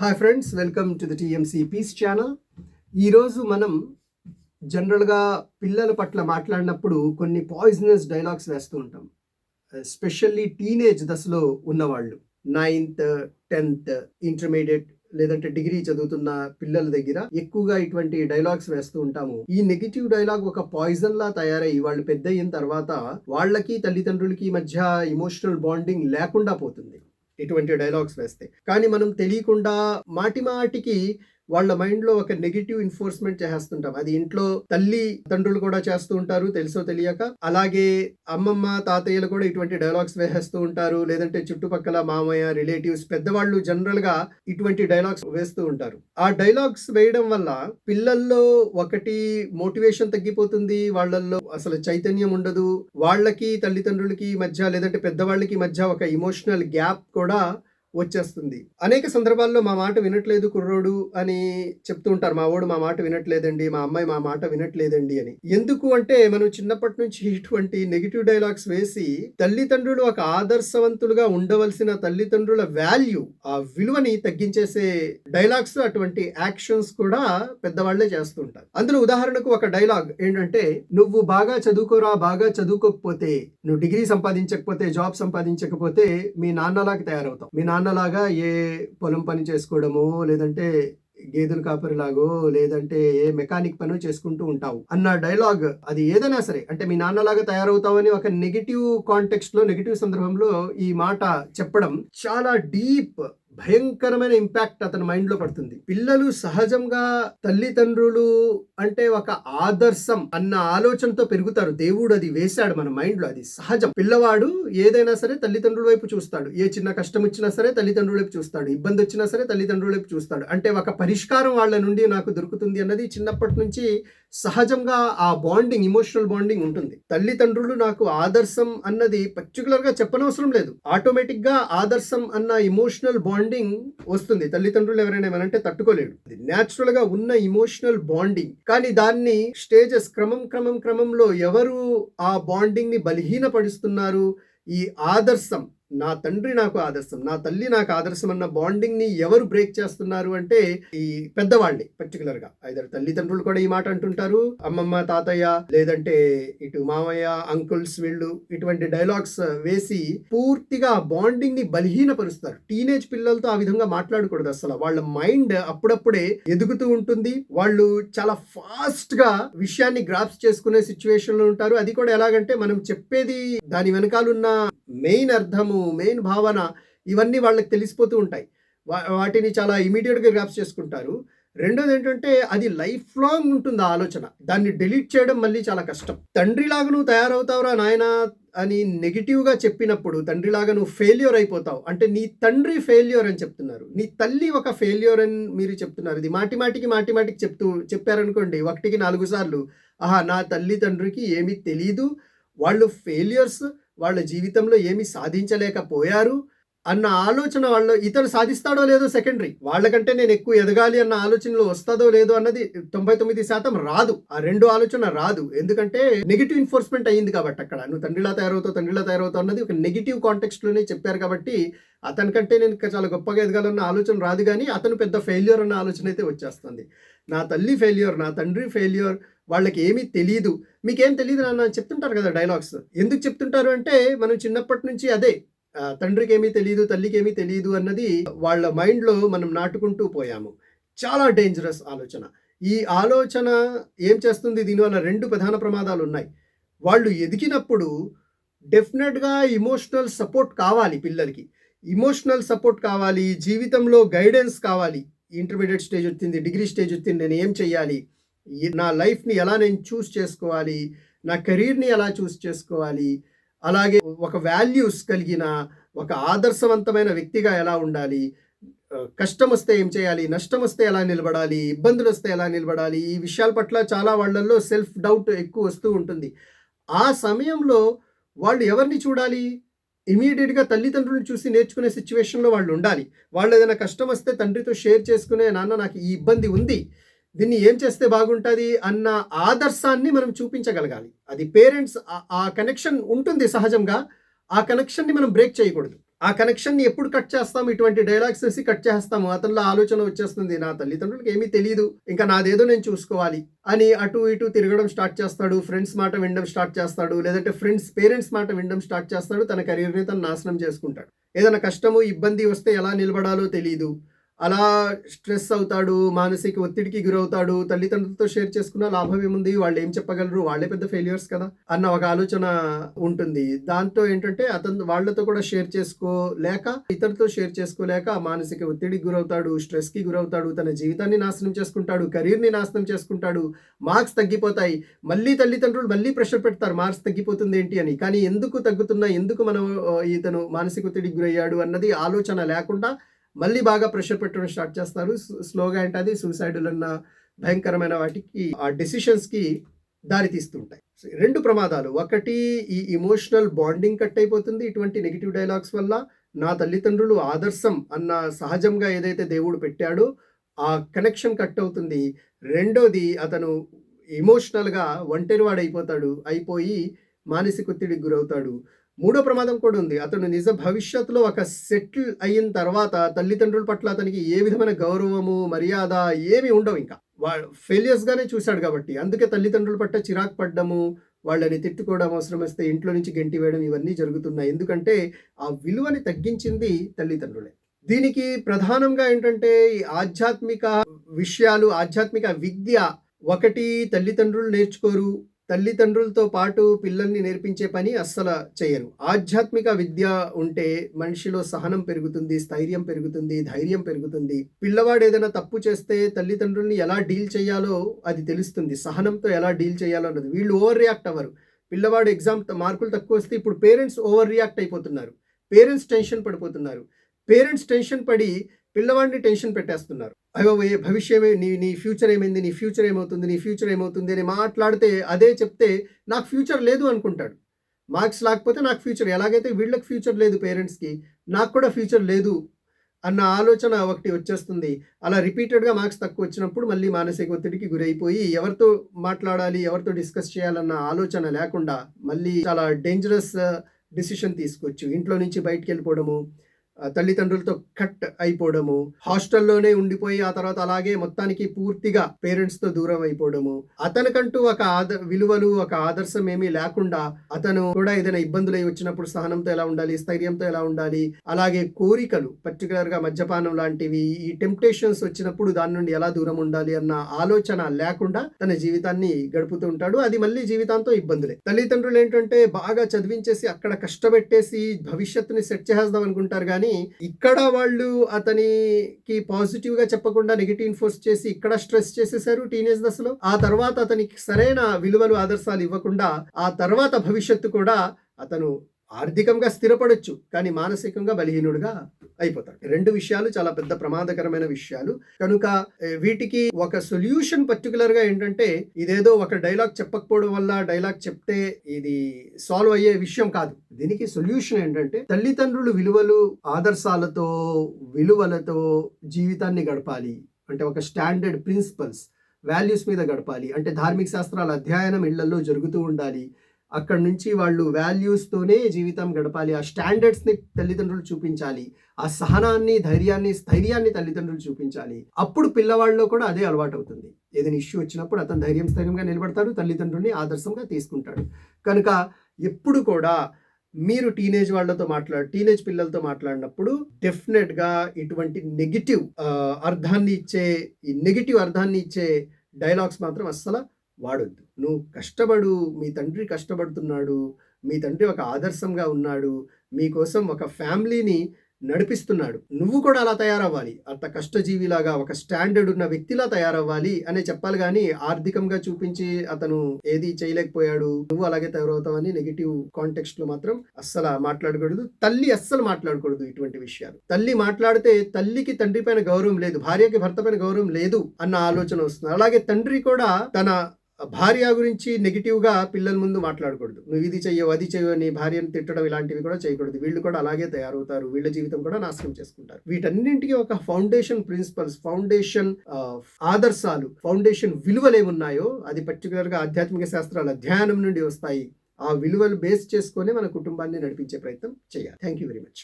Hi friends welcome to the TMC peace channel ఈరోజు మనం జనరల్గా పిల్లల పట్ల మాట్లాడినప్పుడు కొన్ని పాయిజనస్ డైలాగ్స్ వేస్తూ ఉంటాం. ఎస్పెషల్లీ టీనేజ్ దశలో ఉన్నవాళ్ళు. నైన్త్ టెన్త్ ఇంటర్మీడియట్ లేదంటే డిగ్రీ చదువుతున్న పిల్లల దగ్గర ఎక్కువగా ఇటువంటి డైలాగ్స్ వేస్తూ ఉంటాము. ఈ నెగిటివ్ డైలాగ్ ఒక పాయిజన్ లా తయారై వాళ్ళు పెద్ద అయిన తర్వాత వాళ్ళకి తల్లిదండ్రులకి మధ్య ఇమోషనల్ బాండింగ్ లేకుండా పోతుంది. ఇటువంటి డైలాగ్స్ వేస్తే కానీ మనం తెలియకుండా మాటి మాటికి వాళ్ళ మైండ్లో ఒక నెగిటివ్ ఇన్ఫోర్స్మెంట్ చేస్తుంటాం అది ఇంట్లో తల్లి తండ్రులు కూడా చేస్తూ ఉంటారు తెలుసో తెలియక. అలాగే అమ్మమ్మ తాతయ్యలు కూడా ఇటువంటి డైలాగ్స్ వేసేస్తూ ఉంటారు. లేదంటే చుట్టుపక్కల మామయ్య రిలేటివ్స్ పెద్దవాళ్ళు జనరల్గా ఇటువంటి డైలాగ్స్ వేస్తూ ఉంటారు. ఆ డైలాగ్స్ వేయడం వల్ల పిల్లల్లో ఒకటి మోటివేషన్ తగ్గిపోతుంది. వాళ్ళల్లో అసలు చైతన్యం ఉండదు. వాళ్ళకి తల్లిదండ్రులకి మధ్య లేదంటే పెద్దవాళ్ళకి మధ్య ఒక ఇమోషనల్ గ్యాప్ కూడా వచ్చేస్తుంది. అనేక సందర్భాల్లో మా మాట వినట్లేదు కుర్రోడు అని చెప్తూ ఉంటారు. మా వాడు మా మాట వినట్లేదండి మా అమ్మాయి మా మాట వినట్లేదండి అని. ఎందుకు అంటే మనం చిన్నప్పటి నుంచి ఇటువంటి నెగిటివ్ డైలాగ్స్ వేసి తల్లిదండ్రులు ఒక ఆదర్శవంతులుగా ఉండవలసిన తల్లిదండ్రుల వాల్యూ ఆ విలువని తగ్గించేసే డైలాగ్స్ అటువంటి యాక్షన్స్ కూడా పెద్దవాళ్ళే చేస్తూ ఉంటారు. అందులో ఉదాహరణకు ఒక డైలాగ్ ఏంటంటే నువ్వు బాగా చదువుకోరా బాగా చదువుకోకపోతే నువ్వు డిగ్రీ సంపాదించకపోతే జాబ్ సంపాదించకపోతే మీ నాన్నలాగా తయారవుతావు. మీ నాన్న నాన్నలాగా ఏ పొలం పని చేసుకోవడమో లేదంటే గేదెలు కాపరిలాగో లేదంటే ఏ మెకానిక్ పని చేసుకుంటూ ఉంటావు అన్న డైలాగ్ అది ఏదైనా సరే. అంటే మీ నాన్నలాగా తయారవుతావని ఒక నెగిటివ్ కాంటెక్స్ట్లో నెగిటివ్ సందర్భంలో ఈ మాట చెప్పడం చాలా డీప్ భయంకరమైన ఇంపాక్ట్ అతని మైండ్లో పడుతుంది. పిల్లలు సహజంగా తల్లిదండ్రులు అంటే ఒక ఆదర్శం అన్న ఆలోచనతో పెరుగుతారు. దేవుడు అది వేశాడు మన మైండ్లో అది సహజం. పిల్లవాడు ఏదైనా సరే తల్లిదండ్రుల వైపు చూస్తాడు. ఏ చిన్న కష్టం వచ్చినా సరే తల్లిదండ్రుల వైపు చూస్తాడు. ఇబ్బంది వచ్చినా సరే తల్లిదండ్రుల వైపు చూస్తాడు. అంటే ఒక పరిష్కారం వాళ్ళ నుండి నాకు దొరుకుతుంది అన్నది చిన్నప్పటి నుంచి సహజంగా ఆ బాండింగ్ ఇమోషనల్ బాండింగ్ ఉంటుంది. తల్లిదండ్రులు నాకు ఆదర్శం అన్నది పర్టికులర్గా చెప్పనవసరం లేదు. ఆటోమేటిక్గా ఆదర్శం అన్న ఇమోషనల్ బాండింగ్ వస్తుంది. తల్లిదండ్రులు ఎవరైనా ఏమనంటే తట్టుకోలేడు. అది న్యాచురల్గా ఉన్న ఇమోషనల్ బాండింగ్. కానీ దాన్ని స్టేజెస్ క్రమం క్రమం క్రమంలో ఎవరు ఆ బాండింగ్ని బలహీనపరుస్తున్నారు? ఈ ఆదర్శం నా తండ్రి నాకు ఆదర్శం నా తల్లి నాకు ఆదర్శం అన్న బాండింగ్ని ఎవరు బ్రేక్ చేస్తున్నారు అంటే ఈ పెద్దవాళ్ళే పర్టికులర్గా. ఐదర్ తల్లిదండ్రులు కూడా ఈ మాట అంటుంటారు అమ్మమ్మ తాతయ్య లేదంటే ఇటు మామయ్య అంకుల్స్ వీళ్ళు ఇటువంటి డైలాగ్స్ వేసి పూర్తిగా బాండింగ్ని బలహీనపరుస్తారు. టీనేజ్ పిల్లలతో ఆ విధంగా మాట్లాడకూడదు అసలు వాళ్ళ మైండ్ అప్పుడప్పుడే ఎదుగుతూ ఉంటుంది. వాళ్ళు చాలా ఫాస్ట్గా విషయాన్ని గ్రాప్స్ చేసుకునే సిచ్యువేషన్లో ఉంటారు. అది కూడా ఎలాగంటే మనం చెప్పేది దాని వెనకాలన్న మెయిన్ అర్థము మెయిన్ భావన ఇవన్నీ వాళ్ళకి తెలిసిపోతూ ఉంటాయి. వా- వాటిని చాలా ఇమీడియట్గా గ్రాప్స్ చేసుకుంటారు. రెండోది ఏంటంటే అది లైఫ్ లాంగ్ ఉంటుంది ఆ ఆలోచన. దాన్ని డిలీట్ చేయడం మళ్ళీ చాలా కష్టం. తండ్రిలాగా నువ్వు తయారవుతావురా నాయన అని నెగిటివ్గా చెప్పినప్పుడు తండ్రిలాగా నువ్వు ఫెయిల్యూర్ అయిపోతావు. అంటే నీ తండ్రి ఫెయిల్యూర్ అని చెప్తున్నారు. నీ తల్లి ఒక ఫెయిల్యూర్ అని మీరు చెప్తున్నారు. ఇది మాటి మాటికి మాటి మాటికి చెప్తూ చెప్పారనుకోండి ఒకటికి నాలుగు సార్లు ఆహా నా తల్లి తండ్రికి ఏమీ తెలీదు. వాళ్ళు ఫెయిల్యూర్స్ వాళ్ళ జీవితంలో ఏమీ సాధించలేకపోయారు. అన్న ఆలోచన వాళ్ళు ఇతను సాధిస్తాడో లేదో సెకండరీ వాళ్ళకంటే నేను ఎక్కువ ఎదగాలి అన్న ఆలోచనలో వస్తుందో లేదో అన్నది తొంభై తొమ్మిది శాతం రాదు. ఆ రెండు ఆలోచన రాదు. ఎందుకంటే నెగిటివ్ ఎన్ఫోర్స్మెంట్ అయ్యింది కాబట్టి అక్కడ. నువ్వు తండ్రిలా తయారవుతావు తండ్రిలా తయారవుతావు అన్నది ఒక నెగిటివ్ కాంటెక్స్ట్లోనే చెప్పారు కాబట్టి అతనికంటే నేను ఇంకా చాలా గొప్పగా ఎదగాలన్న ఆలోచన రాదు కానీ అతను పెద్ద ఫెయిల్యూర్ అన్న ఆలోచన అయితే వచ్చేస్తుంది. నా తల్లి ఫెయిల్యూర్ నా తండ్రి ఫెయిల్యూర్ వాళ్ళకి ఏమీ తెలియదు మీకేం తెలియదు నాన్న చెప్తుంటారు కదా డైలాగ్స్ ఎందుకు చెప్తుంటారు అంటే మనం చిన్నప్పటి నుంచి అదే తండ్రికి ఏమీ తెలియదు తల్లికి ఏమీ తెలియదు అన్నది వాళ్ళ మైండ్లో మనం నాటుకుంటూ పోయాము. చాలా డేంజరస్ ఆలోచన. ఈ ఆలోచన ఏం చేస్తుంది దీనివల్ల రెండు ప్రధాన ప్రమాదాలు ఉన్నాయి వాళ్ళు ఎదిగినప్పుడు డెఫినెట్గా ఇమోషనల్ సపోర్ట్ కావాలి పిల్లలకి. ఇమోషనల్ సపోర్ట్ కావాలి జీవితంలో గైడెన్స్ కావాలి. ఇంటర్మీడియట్ స్టేజ్ వచ్చింది డిగ్రీ స్టేజ్ వచ్చింది నేను ఏం చెయ్యాలి? నా లైఫ్ని ఎలా నేను చూస్ చేసుకోవాలి? నా కెరీర్ని ఎలా చూస్ చేసుకోవాలి? అలాగే ఒక వాల్యూస్ కలిగిన ఒక ఆదర్శవంతమైన వ్యక్తిగా ఎలా ఉండాలి? కష్టం వస్తే ఏం చేయాలి? నష్టం వస్తే ఎలా నిలబడాలి? ఇబ్బందులు వస్తే ఎలా నిలబడాలి? ఈ విషయాల పట్ల చాలా వాళ్ళల్లో సెల్ఫ్ డౌట్ ఎక్కువ వస్తూ ఉంటుంది. ఆ సమయంలో వాళ్ళు ఎవరిని చూడాలి? ఇమీడియట్గా తల్లిదండ్రులను చూసి నేర్చుకునే సిచ్యువేషన్లో వాళ్ళు ఉండాలి. వాళ్ళు ఏదైనా కష్టం వస్తే తండ్రితో షేర్ చేసుకునే నాన్న నాకు ఈ ఇబ్బంది ఉంది. దీన్ని ఏం చేస్తే బాగుంటుంది అన్న ఆదర్శాన్ని మనం చూపించగలగాలి. అది పేరెంట్స్ ఆ కనెక్షన్ ఉంటుంది సహజంగా. ఆ కనెక్షన్ని మనం బ్రేక్ చేయకూడదు. ఆ కనెక్షన్ని ఎప్పుడు కట్ చేస్తాం? ఇటువంటి డైలాగ్స్ వేసి కట్ చేస్తాము అతనిలో ఆలోచన వచ్చేస్తుంది నా తల్లిదండ్రులకు ఏమీ తెలియదు ఇంకా నాదేదో నేను చూసుకోవాలి అని అటు ఇటు తిరగడం స్టార్ట్ చేస్తాడు. ఫ్రెండ్స్ మాట వినడం స్టార్ట్ చేస్తాడు. లేదంటే ఫ్రెండ్స్ పేరెంట్స్ మాట వినడం స్టార్ట్ చేస్తాడు. తన కెరీర్ని తను నాశనం చేసుకుంటాడు. ఏదైనా కష్టము ఇబ్బంది వస్తే ఎలా నిలబడాలో తెలియదు అలా స్ట్రెస్ అవుతాడు మానసిక ఒత్తిడికి గురవుతాడు తల్లిదండ్రులతో షేర్ చేసుకున్న లాభం ఏముంది? వాళ్ళు ఏం చెప్పగలరు? వాళ్ళే పెద్ద ఫెయిలియర్స్ కదా? అన్న ఒక ఆలోచన ఉంటుంది. దాంతో ఏంటంటే అతను వాళ్ళతో కూడా షేర్ చేసుకోలేక ఇతరులతో షేర్ చేసుకోలేక మానసిక ఒత్తిడికి గురవుతాడు స్ట్రెస్కి గురవుతాడు తన జీవితాన్ని నాశనం చేసుకుంటాడు కెరీర్ని నాశనం చేసుకుంటాడు. మార్క్స్ తగ్గిపోతాయి. మళ్ళీ తల్లిదండ్రులు మళ్ళీ ప్రెషర్ పెడతారు. మార్క్స్ తగ్గిపోతుంది ఏంటి అని. కానీ ఎందుకు తగ్గుతున్నా ఎందుకు మనం ఇతను మానసిక ఒత్తిడికి గురయ్యాడు అన్నది ఆలోచన లేకుండా మళ్ళీ బాగా ప్రెషర్ పెట్టడం స్టార్ట్ చేస్తారు. స్లోగా అంటే అది సూసైడులు అన్న భయంకరమైన వాటికి ఆ డెసిషన్స్కి దారి తీస్తుంటాయి. రెండు ప్రమాదాలు. ఒకటి ఈ ఇమోషనల్ బాండింగ్ కట్ అయిపోతుంది. ఇటువంటి నెగిటివ్ డైలాగ్స్ వల్ల నా తల్లిదండ్రులు ఆదర్శం అన్న సహజంగా ఏదైతే దేవుడు పెట్టాడో ఆ కనెక్షన్ కట్ అవుతుంది. రెండోది అతను ఎమోషనల్గా ఒంటరివాడు అయిపోతాడు అయిపోయి మానసిక ఒత్తిడికి గురవుతాడు. మూడో ప్రమాదం కూడా ఉంది. అతను నిజ భవిష్యత్తులో ఒక సెటిల్ అయిన తర్వాత తల్లిదండ్రుల పట్ల అతనికి ఏ విధమైన గౌరవము మర్యాద ఏమీ ఉండవు ఇంకా. వాళ్ళు ఫెయిలియర్స్గానే చూశాడు కాబట్టి. అందుకే తల్లిదండ్రుల పట్ల చిరాకు పడ్డము వాళ్ళని తిట్టుకోవడం అవసరం వస్తే ఇంట్లో నుంచి గెంటి వేయడం ఇవన్నీ జరుగుతున్నాయి. ఎందుకంటే ఆ విలువని తగ్గించింది తల్లిదండ్రులే. దీనికి ప్రధానంగా ఏంటంటే ఈ ఆధ్యాత్మిక విషయాలు ఆధ్యాత్మిక విద్య ఒకటి తల్లిదండ్రులు నేర్చుకోరు. తల్లిదండ్రులతో పాటు పిల్లల్ని నేర్పించే పని అస్సలు చేయరు. ఆధ్యాత్మిక విద్య ఉంటే మనిషిలో సహనం పెరుగుతుంది స్థైర్యం పెరుగుతుంది ధైర్యం పెరుగుతుంది. పిల్లవాడు ఏదైనా తప్పు చేస్తే తల్లిదండ్రుల్ని ఎలా డీల్ చేయాలో అది తెలుస్తుంది. సహనంతో ఎలా డీల్ చేయాలో అన్నది. వీళ్ళు ఓవర్ రియాక్ట్ అవ్వరు. పిల్లవాడు ఎగ్జామ్ మార్కులు తక్కువ వస్తే ఇప్పుడు పేరెంట్స్ ఓవర్ రియాక్ట్ అయిపోతున్నారు. పేరెంట్స్ టెన్షన్ పడిపోతున్నారు. పేరెంట్స్ టెన్షన్ పడి పిల్లవాడిని టెన్షన్ పెట్టేస్తున్నారు. అయ్యో భవిష్యమే నీ నీ ఫ్యూచర్ ఏమైంది నీ ఫ్యూచర్ ఏమవుతుంది నీ ఫ్యూచర్ ఏమవుతుంది అని మాట్లాడితే అదే చెప్తే నాకు ఫ్యూచర్ లేదు అనుకుంటాడు. మార్క్స్ లేకపోతే నాకు ఫ్యూచర్ ఎలాగైతే వీళ్ళకి ఫ్యూచర్ లేదు పేరెంట్స్కి నాకు కూడా ఫ్యూచర్ లేదు అన్న ఆలోచన ఒకటి వచ్చేస్తుంది. అలా రిపీటెడ్గా మార్క్స్ తక్కువ వచ్చినప్పుడు మళ్ళీ మానసిక ఒత్తిడికి గురైపోయి ఎవరితో మాట్లాడాలి ఎవరితో డిస్కస్ చేయాలన్న ఆలోచన లేకుండా మళ్ళీ చాలా డేంజరస్ డిసిషన్ uh, తీసుకోవచ్చు. ఇంట్లో నుంచి బయటికి వెళ్ళిపోవడము తల్లిదండ్రులతో కట్ అయిపోవడము హాస్టల్లోనే ఉండిపోయి ఆ తర్వాత అలాగే మొత్తానికి పూర్తిగా పేరెంట్స్తో దూరం అయిపోవడము. అతనికంటూ ఒక ఆద విలువలు ఒక ఆదర్శం ఏమీ లేకుండా అతను కూడా ఏదైనా ఇబ్బందులు అయి వచ్చినప్పుడు సహనంతో ఎలా ఉండాలి స్థైర్యంతో ఎలా ఉండాలి అలాగే కోరికలు పర్టికులర్గా మద్యపానం లాంటివి ఈ టెంప్టేషన్స్ వచ్చినప్పుడు దాని నుండి ఎలా దూరం ఉండాలి అన్న ఆలోచన లేకుండా తన జీవితాన్ని గడుపుతూ ఉంటాడు. అది మళ్ళీ జీవితాంతో ఇబ్బందులే. తల్లిదండ్రులు ఏంటంటే బాగా చదివించేసి అక్కడ కష్టపెట్టేసి భవిష్యత్తుని సెట్ చేసేద్దాం అనుకుంటారు కానీ ఇక్కడ వాళ్ళు అతనికి పాజిటివ్గా చెప్పకుండా నెగిటివ్ ఇన్ఫోర్స్ చేసి ఇక్కడ స్ట్రెస్ చేసేసారు టీనేజ్ దశలో. ఆ తర్వాత అతనికి సరైన విలువలు ఆదర్శాలు ఇవ్వకుండా ఆ తర్వాత భవిష్యత్తు కూడా అతను ఆర్థికంగా స్థిరపడొచ్చు కానీ మానసికంగా బలహీనుడుగా అయిపోతాడు. రెండు విషయాలు చాలా పెద్ద ప్రమాదకరమైన విషయాలు. కనుక వీటికి ఒక సొల్యూషన్ పర్టికులర్గా ఏంటంటే ఇదేదో ఒక డైలాగ్ చెప్పకపోవడం వల్ల డైలాగ్ చెప్తే ఇది సాల్వ్ అయ్యే విషయం కాదు. దీనికి సొల్యూషన్ ఏంటంటే తల్లిదండ్రులు విలువలు ఆదర్శాలతో విలువలతో జీవితాన్ని గడపాలి. అంటే ఒక స్టాండర్డ్ ప్రిన్సిపల్స్ వాల్యూస్ మీద గడపాలి. అంటే ధార్మిక శాస్త్రాల అధ్యయనం ఇళ్ళలో జరుగుతూ ఉండాలి. అక్కడ నుంచి వాళ్ళు వాల్యూస్తోనే జీవితం గడపాలి. ఆ స్టాండర్డ్స్ని తల్లిదండ్రులు చూపించాలి. ఆ సహనాన్ని ధైర్యాన్ని స్థైర్యాన్ని తల్లిదండ్రులు చూపించాలి. అప్పుడు పిల్లవాళ్ళలో కూడా అదే అలవాటు అవుతుంది ఏదైనా ఇష్యూ వచ్చినప్పుడు అతను ధైర్యం స్థైర్యంగా నిలబడతాడు తల్లిదండ్రుల్ని ఆదర్శంగా తీసుకుంటాడు. కనుక ఎప్పుడు కూడా మీరు టీనేజ్ వాళ్ళతో మాట్లాడు టీనేజ్ పిల్లలతో మాట్లాడినప్పుడు డెఫినెట్గా ఇటువంటి నెగిటివ్ అర్థాన్ని ఇచ్చే ఈ నెగిటివ్ అర్థాన్ని ఇచ్చే డైలాగ్స్ మాత్రం అస్సలు వాడొద్దు. నువ్వు కష్టపడు మీ తండ్రి కష్టపడుతున్నాడు మీ తండ్రి ఒక ఆదర్శంగా ఉన్నాడు మీకోసం ఒక ఫ్యామిలీని నడిపిస్తున్నాడు. నువ్వు కూడా అలా తయారవ్వాలి. అంత కష్టజీవిలాగా ఒక స్టాండర్డ్ ఉన్న వ్యక్తిలా తయారవ్వాలి అనే చెప్పాలి కానీ ఆర్థికంగా చూపించి అతను ఏది చేయలేకపోయాడు నువ్వు అలాగే తయారవుతావని నెగిటివ్ కాంటెక్స్ట్లో మాత్రం అస్సలు మాట్లాడకూడదు. తల్లి అస్సలు మాట్లాడకూడదు ఇటువంటి విషయాలు. తల్లి మాట్లాడితే తల్లికి తండ్రి పైన గౌరవం లేదు భార్యకి భర్త పైన గౌరవం లేదు అన్న ఆలోచన వస్తుంది. అలాగే తండ్రి కూడా తన భార్య గురించి నెగిటివ్గా పిల్లల ముందు మాట్లాడకూడదు. నువ్వు ఇది చెయ్యవు అది చెయ్యవు నీ భార్యను తిట్టడం ఇలాంటివి కూడా చేయకూడదు. వీళ్ళు కూడా అలాగే తయారవుతారు. వీళ్ళ జీవితం కూడా నాశనం చేసుకుంటారు. వీటన్నింటికి ఒక ఫౌండేషన్ ప్రిన్సిపల్స్ ఫౌండేషన్ ఆదర్శాలు ఫౌండేషన్ విలువలు ఏమున్నాయో అది పర్టికులర్గా ఆధ్యాత్మిక శాస్త్రాల అధ్యయనం నుండి వస్తాయి. ఆ విలువలు బేస్ చేసుకొని మన కుటుంబాన్ని నడిపించే ప్రయత్నం చేయాలి. Thank you very much.